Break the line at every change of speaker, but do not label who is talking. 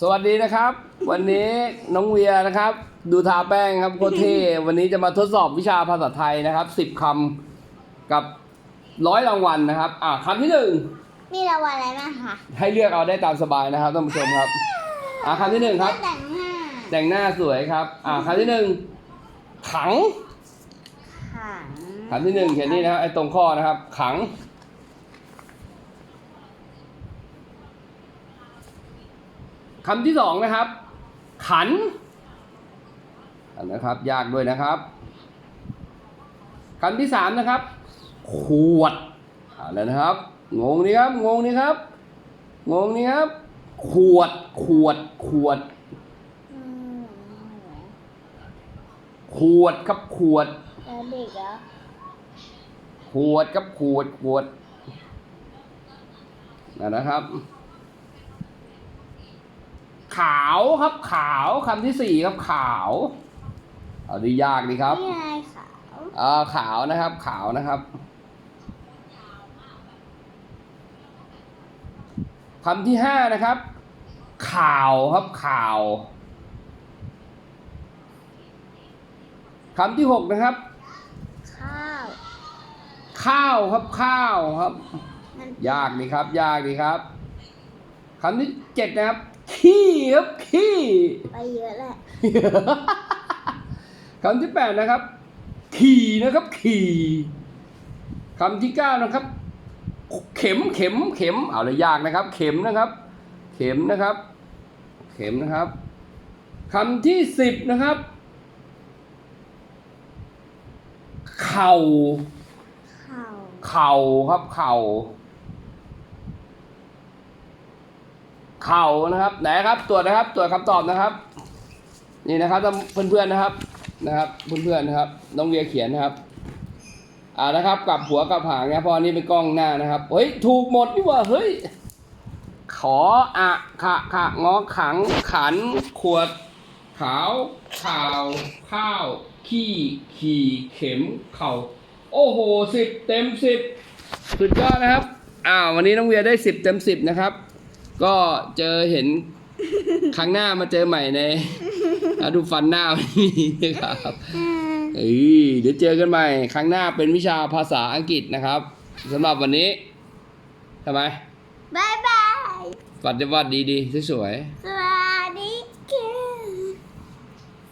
สวัสดีนะครับ วันนี้น้องเวียนะครับ ดูทาแป้งครับโคตรเท่วันนี้จะมาทดสอบวิชาภาษาไทยนะครับสิบคำกับร้อยรางวัลนะครับ อ่าคำที่หนึ่ง
มีรางวัลอะไรบ้างคะ
ให้เลือกเอาได้ตามสบายนะครับท่านผู้ชมครับ อ่าคำที่หนึ่งครับ
แต่งหน้า
แต่งหน้าสวยครับ อ่าคำที่หนึ่งขัง
ขัง
คำที่หนึ่งเขียนนี่นะครับไอ้ตรงข้อนะครับ ขัง คำที่สองนะครับ ขันนะครับ ยากด้วยนะครับคำที่สามนะครับ ขวดอ่าแล้วนะครับ งงนี่ครับ งงนี่ครับ งงนี่ครับ ขวด ขวด ขวด ขวดครับขวด ขวดครับขวด ขวดนั่นนะครับ ขาวครับขาวคำที่สี่ครับขาวเอาดียากดีครับ
นี่ไงขาว
อ่าขาวนะครับ ขาวนะครับคำที่ห้านะครับ ข่าวครับข่าวคำที่หกนะครับ
ข้าว
ข้าวครับข้าวครับ
มัน
ยากดีครับ ยากดีครับคำที่เจ็ดนะครับ ขี้ครับขี้
ไปเยอะแหละ
คำที่แปดนะครับ ขี่นะครับ ขี่คำที่เก้านะครับ เข็มเข็มเข็มเอาเลยยากนะครับ เข็มนะครับ เข็มนะครับ เข็มนะครับคำที่สิบนะครับ เข่า
ข้าว
เข่าครับเข่า เข่านะครับไหนครับตรวจนะครับตรวจคำตอบนะครับ นี่นะครับเพื่อนๆนะครับนะครับเพื่อนๆนะครับน้องเวียเขียนนะครับอ่านะครับกลับหัวกลับหางนะเพราะอันนี้เป็นกล้องหน้านะครับเฮ้ยถูกหมดนี่ว่าเฮ้ยขออะขะขะงอขังขัน ขวด ขาวข่าว ข้าว ขี้ขี่เข็มเข่าโอ้โหสิบเต็มสิบสุดยอดนะครับอ้าววันนี้น้องเวียได้สิบเต็มสิบนะครับ ก็เจอเห็นครั้งหน้ามาเจอใหม่ในอะดูฟันหน้าไม่มีนะครับเอ้ยเดี๋ยวเจอกันใหม่ ครั้งหน้าเป็นวิชาภาษาอังกฤษนะครับสำหรับวันนี้ทำไม
บายบาย
วัดจะวัดดีๆสวย
ส